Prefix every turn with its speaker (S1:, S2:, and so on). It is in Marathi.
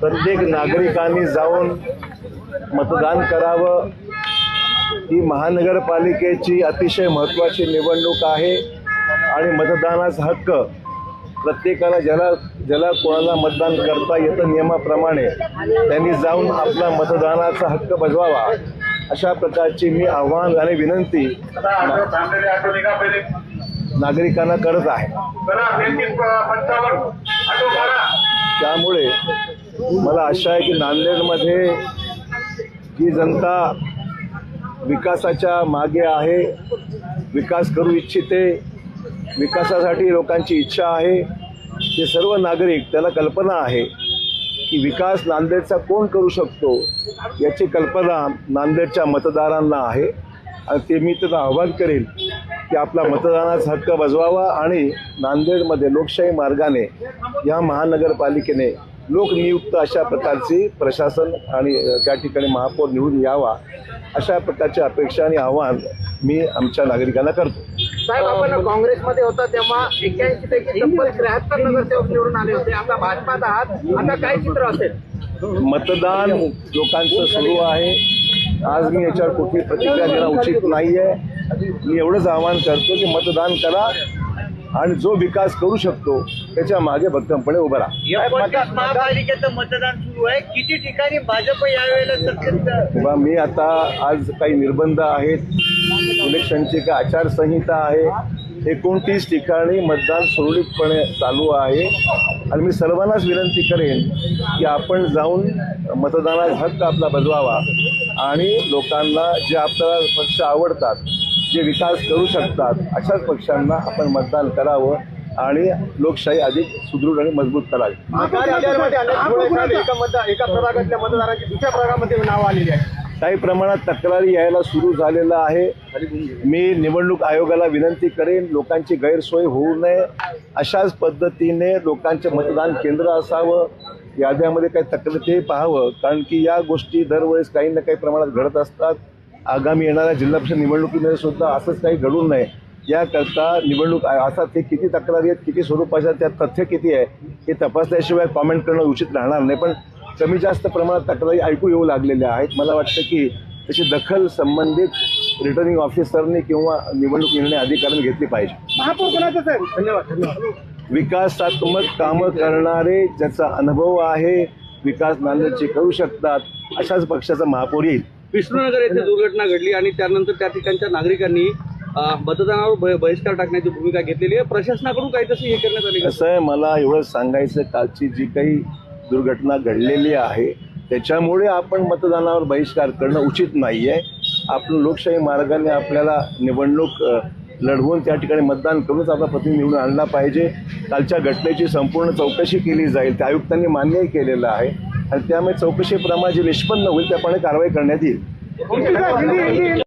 S1: प्रत्येक नागरिकांनी जाऊन मतदान करावं. ही महानगरपालिकेची अतिशय महत्त्वाची निवडणूक आहे आणि मतदानाचा हक्क प्रत्येकाला ज्याला ज्याला कोणाला मतदान करता येतं नियमाप्रमाणे त्यांनी जाऊन आपला मतदानाचा हक्क बजवावा. अशा प्रकारची मी आव्हान आणि विनंती नागरिकांना करत आहे. त्यामुळे मला आशा आहे की नांदेडमध्ये जी जनता विकासाच्या मागे आहे विकास करू इच्छिते विकासासाठी लोकांची इच्छा आहे ते सर्व नागरिक त्याला कल्पना आहे की विकास नांदेडचा कोण करू शकतो याची कल्पना नांदेडच्या मतदारांना आहे. आणि ते मी त्याचं आव्हान करेल की आपला मतदानाचा हक्क बजवावा आणि नांदेडमध्ये लोकशाही मार्गाने या महानगरपालिकेने लोकनियुक्त अशा प्रकारची प्रशासन आणि त्या ठिकाणी महापौर निवडून यावा अशा प्रकारची अपेक्षा आणि आव्हान मी आमच्या नागरिकांना करतो.
S2: साहेब आपण काँग्रेसमध्ये होता तेव्हा एक्क्याऐंशी पैकी त्र्याहत्तर नगरसेवक निवडून आले होते. आता भाजपात आहात. आता काय चित्र असेल?
S1: मतदान लोकांचं सुरू आहे. आज मी याच्यावर कुठली प्रतिक्रिया देणं उचित नाही आहे मी एवढंच आवाहन करतो की मतदान करा आणि जो विकास करू शकतो त्याच्यामागे भक्कमपणे उभं राहा.
S3: महापालिकेचं मतदान सुरू आहे. किती ठिकाणी भाजप यावेळेला
S1: मी आता आज काही निर्बंध आहेत. इलेक्शनची काही आचारसंहिता आहे. एकोणतीस ठिकाणी मतदान सुरळीतपणे चालू आहे. आणि मी सर्वांनाच विनंती करेन की आपण जाऊन मतदानाचा हक्क आपला बजवावा. आणि लोकांना जे आपल्याला पक्ष आवडतात जे विकास करू शकतात अशाच पक्षांना आपण मतदान करावं आणि लोकशाही अधिक सुदृढ आणि मजबूत करावी.
S2: एका प्रभागातल्या मतदारांची दुसऱ्या प्रभागामध्ये नाव आलेली आहे
S1: काही प्रमाणात तक्रारी यायला सुरू झालेलं आहे. मी निवडणूक आयोगाला विनंती करेन लोकांची गैरसोय होऊ नये. अशाच पद्धतीने लोकांचे मतदान केंद्र असावं. याद्यामध्ये काही तक्रार ते पाहावं. कारण की या गोष्टी दरवेळेस काही ना काही प्रमाणात घडत असतात. आगामी येणाऱ्या जिल्हा परिषद निवडणुकीमध्ये सुद्धा असंच काही घडू नये. याकरता निवडणूक असा ते किती तक्रारी आहेत किती स्वरूपाच्या त्यात तथ्य किती आहे हे तपासल्याशिवाय कॉमेंट करणं उचित राहणार नाही. पण कमी जास्त प्रमाणात तक्रारी ऐकू येऊ लागलेल्या आहेत. मला वाटतं की त्याची दखल संबंधित रिटर्निंग ऑफिसरने किंवा निवडणूक निर्णय अधिकाऱ्यांनी घेतली पाहिजे.
S2: महापौर कोणाचं साहेब? धन्यवाद धन्यवाद.
S1: विकासात्मक कामं करणारे ज्याचा अनुभव आहे विकास नांदेडचे करू शकतात अशाच पक्षाचा महापौर येईल.
S4: विष्णुनगर येथे दुर्घटना घडली आणि त्यानंतर त्या ठिकाणच्या नागरिकांनी मतदानावर बहि- बहिष्कार टाकण्याची भूमिका घेतलेली आहे. प्रशासनाकडून काही तशी हे करण्यात आली
S1: कसं आहे मला एवढं सांगायचं कालची जी काही दुर्घटना घडलेली आहे त्याच्यामुळे आपण मतदानावर बहिष्कार करणं उचित नाही आहे आपण लोकशाही मार्गाने आपल्याला निवडणूक लढवून त्या ठिकाणी मतदान करूनच आपला प्रतिनिधी निवडून आणला पाहिजे. कालच्या घटनेची संपूर्ण चौकशी केली जाईल त्या आयुक्तांनी मान्यही केलेलं आहे. आणि त्यामुळे चौकशीप्रमाणे जे निष्पन्न होईल त्याप्रमाणे कारवाई करण्यात येईल.